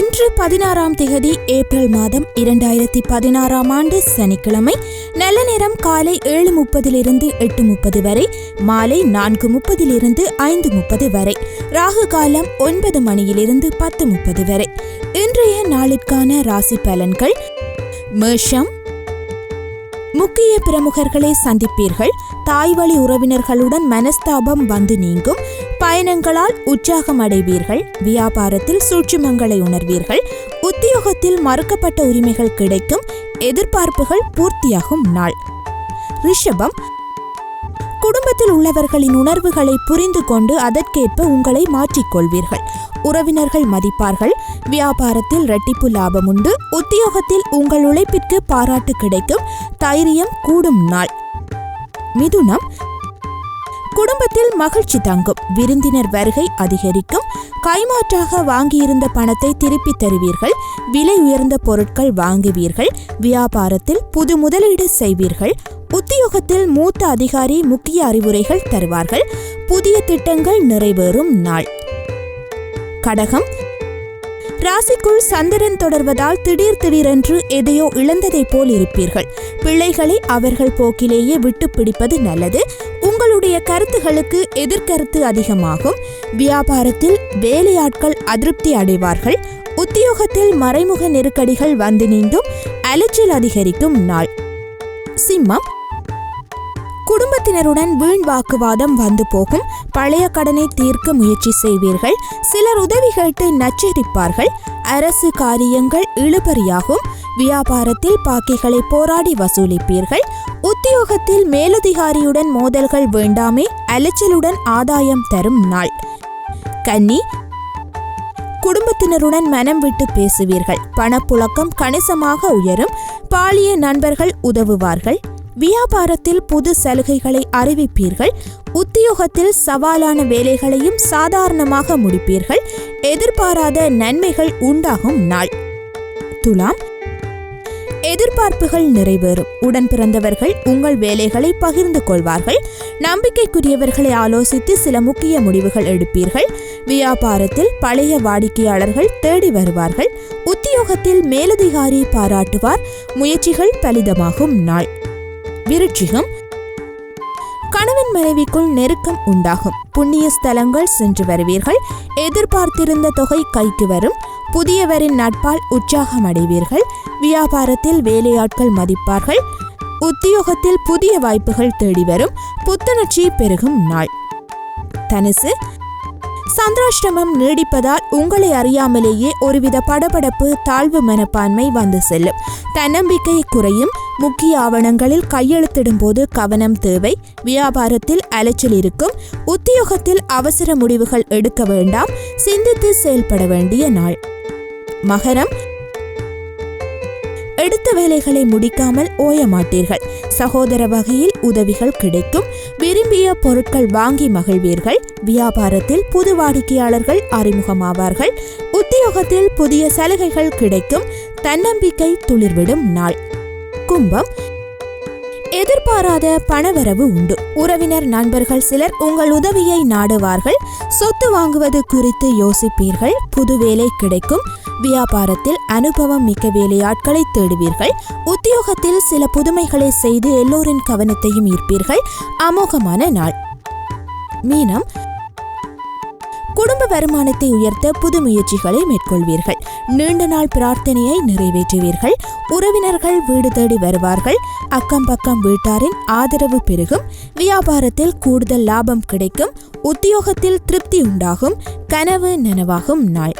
இன்று பதினாறாம் திகதி ஏப்ரல் மாதம் இரண்டாயிரத்தி பதினாறாம் ஆண்டு சனிக்கிழமை நல்ல நேரம் காலை ஏழு முப்பதிலிருந்து எட்டு முப்பது வரை மாலை நான்கு முப்பதிலிருந்து ஐந்து முப்பது வரை ராகு காலம் ஒன்பது மணியிலிருந்து பத்து முப்பது வரை. இன்றைய நாளிற்கான ராசி பலன்கள் மேஷம். முக்கிய பிரமுகர்களை சந்திப்பீர்கள். தாய்வழி உறவினர்களுடன் மனஸ்தாபம் வந்து நீங்கும். பயணங்களால் உற்சாகம் அடைவீர்கள் வியாபாரத்தில் சூட்சுமங்களை உணர்வீர்கள் உத்தியோகத்தில் மறுக்கப்பட்ட உரிமைகள் கிடைக்கும் எதிர்பார்ப்புகள் பூர்த்தியாகும் நாள். ரிஷபம் குடும்பத்தில் உள்ளவர்களின் உணர்வுகளை புரிந்து கொண்டு அதற்கேற்ப உங்களை மாற்றிக்கொள்வீர்கள். உறவினர்கள் மதிப்பார்கள் வியாபாரத்தில் இரட்டிப்பு லாபம் உண்டு உத்தியோகத்தில் உங்கள் உழைப்பிற்கு பாராட்டு கிடைக்கும் தைரியம் கூடும் நாள். மிதுனம் குடும்பத்தில் மகிழ்ச்சி தங்கும். விருந்தினர் வருகை அதிகரிக்கும். கைமாற்றாக வாங்கியிருந்த பணத்தை திருப்பித் தருவீர்கள். விலை உயர்ந்த பொருட்கள் வாங்குவீர்கள். வியாபாரத்தில் புது முதலீடு செய்வீர்கள். உத்தியோகத்தில் மூத்த அதிகாரி முக்கிய அறிவுரைகள் தருவார்கள். புதிய திட்டங்கள் நிறைவேறும் நாள். கடகம். ராசிக்குள் சந்திரன் தொடர்வதால் திடீர் திடீரென்று எதையோ இழந்ததைப் போல் இருப்பீர்கள். பிள்ளைகளை அவர்கள் போக்கிலேயே விட்டு பிடிப்பது நல்லது. உங்களுடைய கருத்துகளுக்கு எதிர்கருத்து அதிகமாகும். வியாபாரத்தில் வேலையாட்கள் அதிருப்தி அடைவார்கள். உத்தியோகத்தில் மறைமுக நெருக்கடிகள் வந்து நீங்கும் அலைச்சல் அதிகரிக்கும் நாள். சிம்மம் குடும்பத்தினருடன் வீண் வாக்குவாதம் வந்து போகும். பழைய கடனை தீர்க்க முயற்சி செய்வீர்கள். சிலர் உதவி கேட்டு நச்சரிப்பார்கள். அரசு காரியங்கள் இழுபறியாகும். வியாபாரத்தில் பாக்கிகளை போராடி வசூலிப்பீர்கள். உத்தியோகத்தில் மேலதிகாரியுடன் மோதல்கள் வேண்டாமே அலைச்சலுடன் ஆதாயம் தரும் நாள். கன்னி குடும்பத்தினருடன் மனம் விட்டு பேசுவீர்கள். பணப்புழக்கம் கணிசமாக உயரும். பாலிய நண்பர்கள் உதவுவார்கள். வியாபாரத்தில் புது சலுகைகளை அறிவிப்பீர்கள். உத்தியோகத்தில் சவாலான வேலைகளையும் சாதாரணமாக முடிப்பீர்கள். எதிர்பாராத நன்மைகள் உண்டாகும் நாள். துலாம் எதிர்பார்ப்புகள் நிறைவேறும். உடன் பிறந்தவர்கள் உங்கள் வேலைகளை பகிர்ந்து கொள்வார்கள். நம்பிக்கைக்குரியவர்களை ஆலோசித்து சில முக்கிய முடிவுகள் எடுப்பீர்கள். வியாபாரத்தில் பழைய வாடிக்கையாளர்கள் தேடி வருவார்கள். உத்தியோகத்தில் மேலதிகாரி பாராட்டுவார். முயற்சிகள் பலிதமாகும் நாள். விருட்சிகம். கணவன் மனைவிக்குள் நெருக்கம் உண்டாகும். புண்ணிய ஸ்தலங்கள் சென்று வருவீர்கள். எதிர்பார்த்திருந்த தொகை கைக்கு வரும். புதியவரின் நட்பால் உற்சாகம் அடைவீர்கள். வியாபாரத்தில் வேலையாட்கள் மதிப்பார்கள். உத்தியோகத்தில் புதிய வாய்ப்புகள் தேடி வரும். புத்துணர்ச்சி பெருகும் நாள். தனுசு சந்திராஷ்டமம் நீடிப்பதால் உங்களை அறியாமலேயே ஒருவித படபடப்பு தாழ்வு மனப்பான்மை வந்து செல்லும். தன்னம்பிக்கை குறையும். முக்கிய ஆவணங்களில் கையெழுத்திடும் போது கவனம் தேவை. வியாபாரத்தில் அலைச்சல் இருக்கும். உத்தியோகத்தில் அவசர முடிவுகள் எடுக்க வேண்டாம். சிந்தித்து செயல்பட வேண்டிய நாள். மகரம். எடுத்த வேலைகளை முடிக்காமல் ஓய மாட்டீர்கள். சகோதர வகையில் உதவிகள் கிடைக்கும். விரும்பிய பொருட்கள் வாங்கி மகிழ்வீர்கள். வியாபாரத்தில் புது வாடிக்கையாளர்கள் அறிமுகமாவார்கள். உத்தியோகத்தில் புதிய சலுகைகள் கிடைக்கும். தன்னம்பிக்கை துளிர்விடும் நாள். கும்பம். எதிர்பாராத பணவரவு உண்டு. உறவினர் நண்பர்கள் சிலர் உங்கள் உதவியை நாடுவார்கள். சொத்து வாங்குவது குறித்து யோசிப்பீர்கள். புது வேலை கிடைக்கும். வியாபாரத்தில் அனுபவம் மிக்க வேலையாட்களை தேடுவீர்கள். உத்தியோகத்தில் சில புதுமைகளை செய்து எல்லோரின் கவனத்தையும் ஈர்ப்பீர்கள். அமோகமான நாள். மீனம். குடும்ப வருமானத்தை உயர்த்த புது முயற்சிகளை மேற்கொள்வீர்கள். நீண்ட நாள் பிரார்த்தனையை நிறைவேற்றுவீர்கள். உறவினர்கள் வீடு தேடி வருவார்கள். அக்கம் பக்கம் வீட்டாரின் ஆதரவு பெருகும். வியாபாரத்தில் கூடுதல் லாபம் கிடைக்கும். உத்தியோகத்தில் திருப்தி உண்டாகும். கனவு நனவாகும். நாள்.